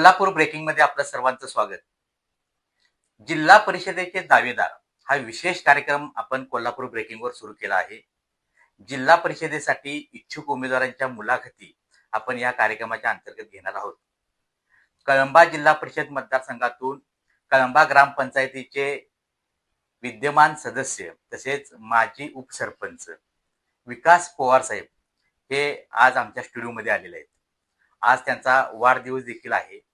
कोल्हापूर ब्रेकिंगमध्ये आपलं सर्वांचं स्वागत. जिल्हा परिषदेचे दावेदार हा विशेष कार्यक्रम आपण कोल्हापूर ब्रेकिंग वर सुरू केला आहे. जिल्हा परिषदेसाठी इच्छुक उमेदवारांच्या मुलाखती आपण या कार्यक्रमाच्या अंतर्गत घेणार आहोत. कळंबा जिल्हा परिषद मतदारसंघातून कळंबा ग्रामपंचायतीचे विद्यमान सदस्य तसेच माजी उपसरपंच विकास पवार साहेब हे आज आमच्या स्टुडिओमध्ये आलेले आहेत. आज त्यांचा वाढदिवस देखील आहे.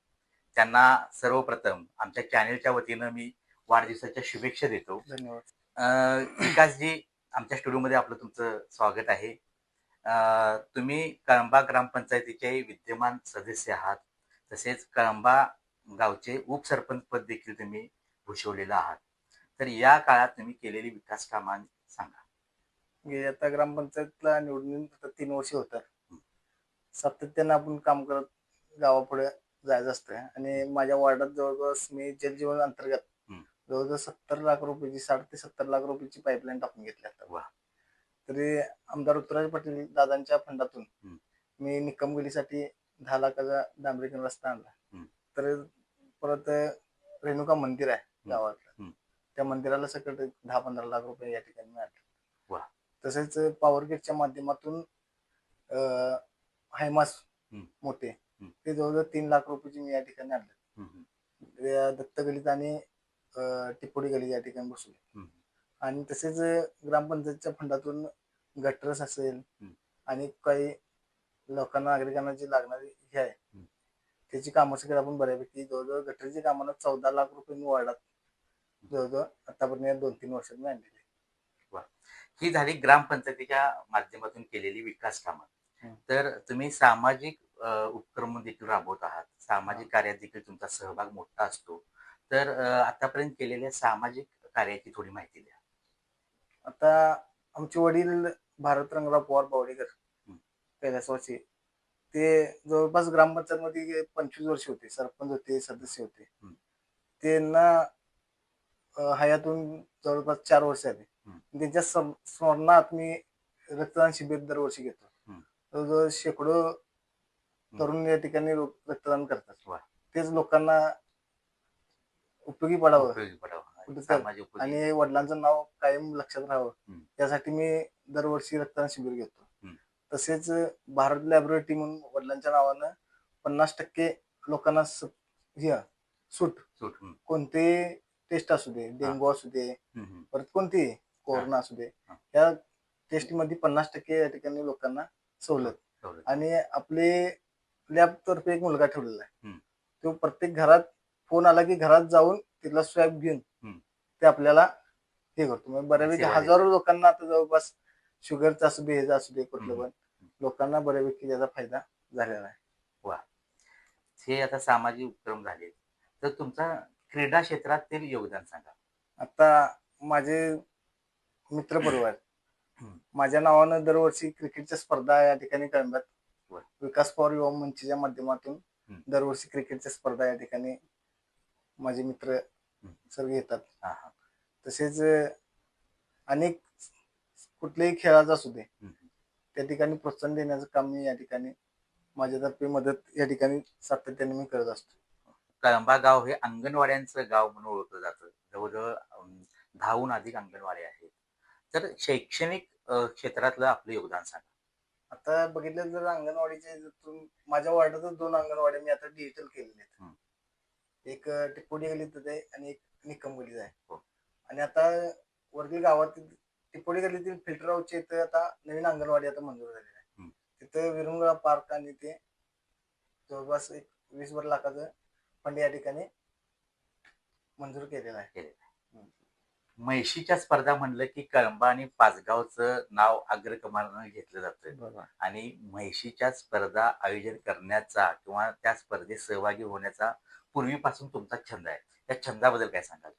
त्यांना सर्वप्रथम आमच्या चॅनेलच्या वतीनं मी वाढदिवसाच्या शुभेच्छा देतो. धन्यवाद. विकासजी आमच्या स्टुडिओमध्ये आपलं तुमचं स्वागत आहे. अं, तुम्ही कळंबा ग्रामपंचायतीचे विद्यमान सदस्य आहात. तसेच कळंबा गावचे उपसरपंच पद देखील तुम्ही भूषवलेलं आहात. तर या काळात तुम्ही केलेली विकास कामां सांगा. म्हणजे आता ग्रामपंचायतला निवडून आता तीन वर्ष होतात. सातत्यानं आपण काम करत गावापुढे जायचं असतं आणि माझ्या वार्डात जवळपास मी जलजीवन अंतर्गत. जवळजवळ सत्तर लाख रुपयाची साठ ते सत्तर लाख रुपयाची पाईपलाईन टाकून घेतली आता वा. तरी आमदार ऋतुराज पाटील दादांच्या फंडातून. मी निकमगिरीसाठी दहा लाखाचा डांबरीकरण रस्ता आणला. तर परत रेणुका मंदिर आहे गावातलं हम्म. त्या मंदिराला सकट दहा पंधरा लाख रुपये या ठिकाणी मिळाले. तसेच पॉवर गेटच्या माध्यमातून हायमास. मोठे. ते जवळजवळ तीन लाख रुपयाची मी या ठिकाणी आणले दत्त गलीत आणि टिपोडी गलीत या ठिकाणी बसवले हम्म. आणि तसेच ग्रामपंचायतच्या फंडातून गटरस असेल. आणि काही लोकांना नागरिकांना जी लागणारी हे आहे. त्याची कामं सगळी आपण बऱ्यापैकी जवळजवळ गटरची कामाला चौदा लाख रुपये मी वाढत जवळजवळ आतापर्यंत दोन तीन वर्षात मी आणलेली ही झाली ग्रामपंचायतीच्या माध्यमातून केलेली विकास कामं. तर तुम्ही सामाजिक उपक्रम देखील राबवत आहात. सामाजिक कार्यात देखील तुमचा सहभाग मोठा असतो. तर आतापर्यंत केलेल्या सामाजिक कार्याची थोडी माहिती द्या. आता आमचे वडील भारत रंगराव पवार बावडेकर वर्षी ते जवळपास ग्रामपंचायत मध्ये पंचवीस वर्ष होते. सरपंच होते सदस्य होते. त्यांना हयातून जवळपास चार वर्ष आले. त्यांच्या सम- स्मरणात मी रक्तदान शिबिर दरवर्षी घेतो. शेकडो तरुण या ठिकाणी रक्तदान करतात वा. तेच लोकांना उपयोगी पडावं उपयोगी पडावं. कुठं तर- सामाजिक उपयोगी. आणि वडिलांचं नाव कायम लक्षात राहावं हम्म. यासाठी मी दरवर्षी रक्तदान शिबिर घेतो हम्म. तसेच भारत लॅबोरेटरी म्हणून वडिलांच्या नावानं पन्नास टक्के लोकांना स- हे सूट सूट. हम्म, कोणते टेस्ट असू दे डेंगू असू दे हम्म, हम्म. परत कोणती कोरोना असू दे हा. या टेस्टमध्ये पन्नास टक्के या ठिकाणी लोकांना सवलत सवलत. आणि आपले लॅब तर्फे एक मुलगा ठेवलेला आहे. तो प्रत्येक घरात फोन आला की घरात जाऊन तिथला स्वॅब घेऊन. ते आपल्याला हे करतो म्हणजे बऱ्यापैकी हजारो लोकांना आता जवळपास शुगरचा असू दे ह्याचा असू दे कुठलं. पण लोकांना बऱ्यापैकी त्याचा फायदा झालेला आहे हे आता सामाजिक उपक्रम झाले तर तुमचा क्रीडा क्षेत्रातील योगदान सांगा आता माझे मित्र परिवार हम्म. माझ्या नावानं दरवर्षी क्रिकेटच्या स्पर्धा या ठिकाणी बर. विकास पवार युवा मंचच्या माध्यमातून. दरवर्षी क्रिकेटच्या स्पर्धा या ठिकाणी माझे मित्र सर्व येतात. तसेच अनेक कुठल्याही खेळाचा असू दे. त्या ठिकाणी प्रोत्साहन देण्याचं काम मी या ठिकाणी माझ्यातर्फे मदत या ठिकाणी सातत्याने मी करत असतो. कळंबा गाव हे अंगणवाड्यांचं गाव म्हणून ओळखलं जातं. जवळजवळ दहाहून अधिक अंगणवाड्या आहेत. तर शैक्षणिक क्षेत्रातलं आपलं योगदान सांगा. आता बघितलं जर अंगणवाडीचे माझ्या वार्डातच दोन अंगणवाड्या मी आता डिजिटल. आहेत एक टिपोडी गलीत आहे आणि एक निकम गलीत आहे हो. आणि आता वरती गावात टिपोडी गलीतील फिल्टर हाऊसचे इथं आता नवीन अंगणवाडी आता मंजूर झालेली आहे. तिथं विरुंगळा पार्क आणि ते जवळपास एक वीस वर लाखाचं फंड या ठिकाणी मंजूर केलेलं आहे म्हैशीच्या स्पर्धा म्हणलं की कळंबा आणि पाचगावचं नाव अग्रक्रमानं घेतलं जातं आणि म्हैशीच्या स्पर्धा आयोजन करण्याचा किंवा त्या स्पर्धेत सहभागी होण्याचा पूर्वीपासून तुमचा छंद आहे. त्या छंदाबद्दल काय सांगाल?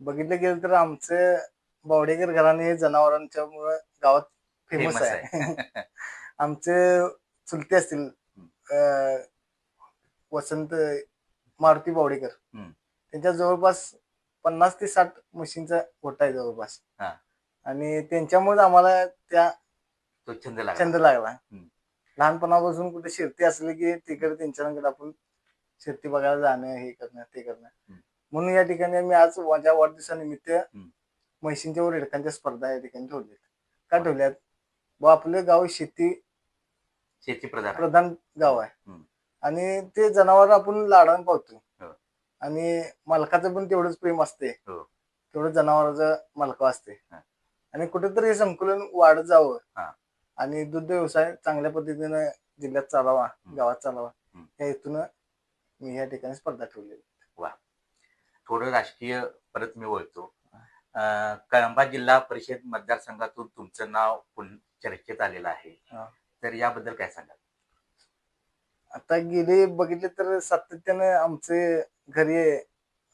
बघितलं गेलं तर आमचं बावडेकर घराणे जनावरांच्या मुळे गावात फेमस आहे. आमचे चुलते असतील वसंत मारुती बावडेकर. त्यांच्या जवळपास पन्नास ते साठ म्हशींचा गोठा आहे जवळपास हा. आणि त्यांच्यामुळे आम्हाला त्या तो छंद लागला छंद लागला हम्म. लहानपणापासून कुठे शिरते असले की तिकडे त्यांच्याकडे आपण शेती बघायला जाणं हे करणं ते करणं हम्म. म्हणून या ठिकाणी मी आज माझ्या वाढदिवसानिमित्त. म्हशींच्या व रेडकांच्या स्पर्धा या ठिकाणी ठेवल्यात का ठेवल्यात व आपलं गाव शेती शेती प्रधान. प्रधान गाव आहे हम्म. आणि ते जनावर आपण लाडान पावतो. आणि मालकाचं पण तेवढंच प्रेम असते हो. तेवढं जनावराचं मालक असते हा. आणि कुठेतरी हे संकुलन वाढत जावं हा. आणि दुग्ध व्यवसाय चांगल्या पद्धतीनं जिल्ह्यात चालावा हम्म. गावात चालावा हम्म. या हेतून मी या ठिकाणी स्पर्धा ठेवली थोडं राजकीय परत मी बोलतो अं, कळंबा जिल्हा परिषद मतदारसंघातून तुमचं नाव पुन चर्चेत आलेलं आहे हा. तर याबद्दल काय सांगाल आता गेले बघितले तर सातत्यानं आमचे घरी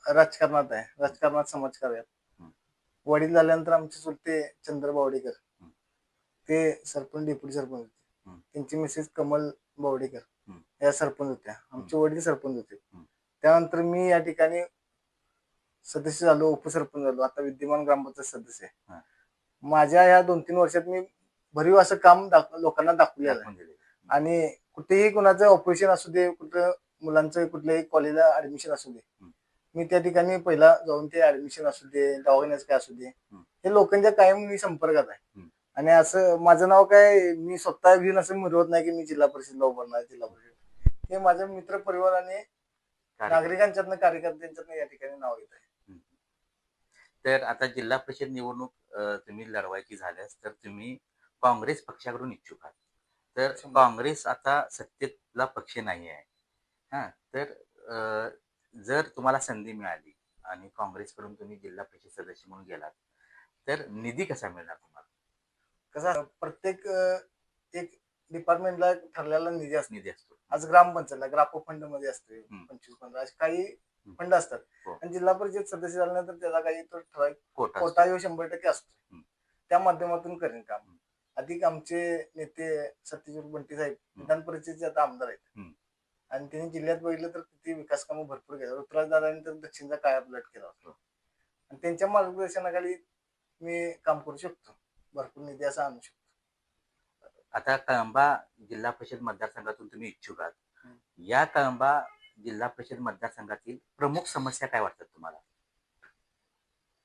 राजकारणात आहे राजकारणात समाजकार्यात. वडील झाल्यानंतर आमचे चुलते चंद्र बावडेकर. ते सरपंच डेप्युटी सरपंच होते. त्यांची मिसेस कमल बावडेकर. या सरपंच होत्या आमचे वडील सरपंच होते. त्यानंतर मी या ठिकाणी सदस्य झालो उपसरपंच झालो आता विद्यमान ग्रामपंचायत सदस्य. आहे माझ्या या दोन तीन वर्षात मी भरीव असं काम दाख- लोकांना दाखवलेलं आहे दाखवून दिले. आणि कुठेही कुणाचं ऑपरेशन असू दे कुठं मुलांचं कुठल्याही कॉलेजला ऍडमिशन असू दे. मी त्या ठिकाणी पहिला जाऊन ते ऍडमिशन असू दे दवाखान्याचं काय असू दे. हे लोकांच्या कायम मी संपर्कात आहे. आणि असं माझं नाव काय मी स्वतः घेऊन असं मिळवत नाही की मी जिल्हा परिषदला उभारणार जिल्हा परिषद. हे माझ्या मित्र परिवाराने नागरिकांच्यातनं कार्यकर्त्यांच्यातनं या ठिकाणी नाव घेत आहे. तर आता जिल्हा परिषद निवडणूक तुम्ही लढवायची झाल्यास तर तुम्ही काँग्रेस पक्षाकडून इच्छुक आहात. तर. काँग्रेस आता सत्तेतला पक्ष नाही आहे हा तर जर तुम्हाला संधी मिळाली आणि काँग्रेसकडून तुम्ही जिल्हा परिषद सदस्य म्हणून गेलात तर निधी कसा मिळणार तुम्हाला कसं प्रत्येक एक डिपार्टमेंटला ठरलेला निधी असतो निधी असतो आज ग्रामपंचायतला ग्रापो फंडमध्ये असते. पंचवीस पंधरा असे काही फंड असतात हो. आणि जिल्हा परिषद सदस्य झाल्यानंतर त्याचा काही तो ठराविक कोटा शंभर टक्के असतो. त्या माध्यमातून करेन काम. अधिक आमचे नेते सत्यजित बंटी साहेब विधान परिषदेचे आता आमदार आहेत. हम्म. आणि त्यांनी जिल्ह्यात बघितलं तर किती विकास कामं भरपूर केलं. ऋतुराज दादांनी तर दक्षिणचा काया पलट केला होता. हो. आणि त्यांच्या मार्गदर्शनाखाली मी काम करू शकतो. भरपूर निधी असा आणू शकतो. आता कळंबा जिल्हा परिषद मतदारसंघातून तुम्ही इच्छुक आहात. हम्म. या कळंबा जिल्हा परिषद मतदारसंघातील प्रमुख समस्या काय वाटतात तुम्हाला?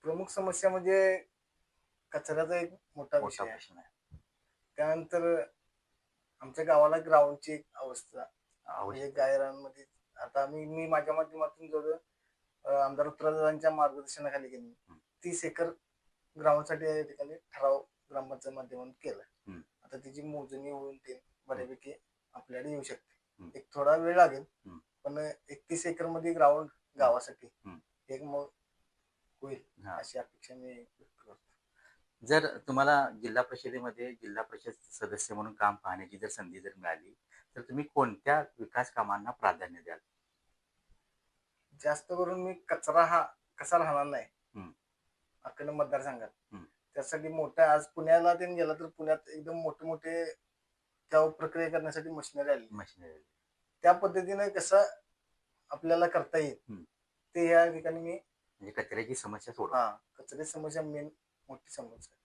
प्रमुख समस्या म्हणजे कचऱ्याचा एक मोठा मोठा विषय आहे. प्रश्न आहे. त्यानंतर आमच्या गावाला ग्राउंडची एक अवस्था म्हणजे गायरांमध्ये आता मी मी माझ्या माध्यमातून जवळ आमदार उत्तराजांच्या मार्गदर्शनाखाली गेली. तीस एकर ग्राउंडसाठी या ठिकाणी ठराव ग्रामपंचायत माध्यमातून केला. आता तिची मोजणी होऊन ते बऱ्यापैकी आपल्याकडे येऊ शकते. एक थोडा वेळ लागेल. पण एकतीस एकरमध्ये ग्राउंड गावासाठी. एक मग होईल. अशी अपेक्षा मी व्यक्त करतो जर तुम्हाला जिल्हा परिषदेमध्ये जिल्हा परिषद सदस्य म्हणून काम पाहण्याची जर संधी जर मिळाली तर तुम्ही कोणत्या विकास कामांना प्राधान्य द्याल जास्त करून मी कचरा हा कसा राहणार नाही. अखंड मतदारसंघात. त्यासाठी मोठ्या आज पुण्याला ते गेला तर पुण्यात एकदम मोठे मोठे त्या प्रक्रिया करण्यासाठी मशिनरी आली मशिनरी त्या पद्धतीने कसं आपल्याला करता येईल. ते या ठिकाणी मी म्हणजे कचऱ्याची समस्या हा कचरे समस्या मेन मोठी समस्या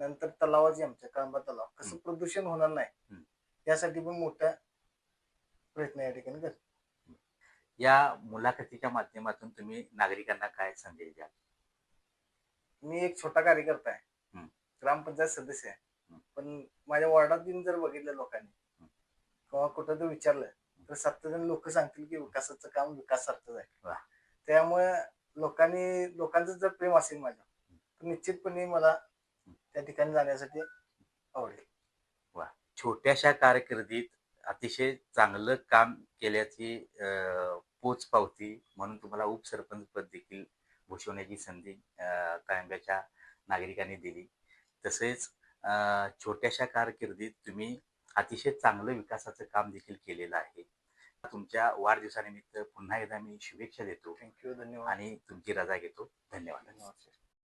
नंतर तलावाची आमच्या कळंबा तलाव कसं. प्रदूषण होणार नाही. यासाठी पण मोठा प्रयत्न या ठिकाणी करतो या मुलाखतीच्या माध्यमातून तुम्ही नागरिकांना काय संदेश द्याल मी एक छोटा कार्यकर्ता आहे. ग्रामपंचायत सदस्य आहे. पण माझ्या वॉर्डात येऊन जर बघितलं लोकांनी. किंवा कुठं जर विचारलं तर सातत्याने लोक सांगतील की विकासाचं काम विकासार्थच आहे. त्यामुळे लोकांनी लोकांचं जर प्रेम असेल माझ्या निश्चितपणे मला त्या ठिकाणी जाण्यासाठी आवडेल. छोट्याशा कारकिर्दीत अतिशय चांगलं काम केल्याची पोच पावती म्हणून तुम्हाला उपसरपंच पद देखील भूषवण्याची संधी अं, कळंब्याच्या नागरिकांनी दिली. तसेच छोट्याशा कारकिर्दीत तुम्ही अतिशय चांगलं विकासाचं काम देखील केलेलं आहे. तुमच्या वाढदिवसानिमित्त पुन्हा एकदा मी शुभेच्छा देतो थँक्यू धन्यवाद. आणि तुमची रजा घेतो. धन्यवाद. धन्यवाद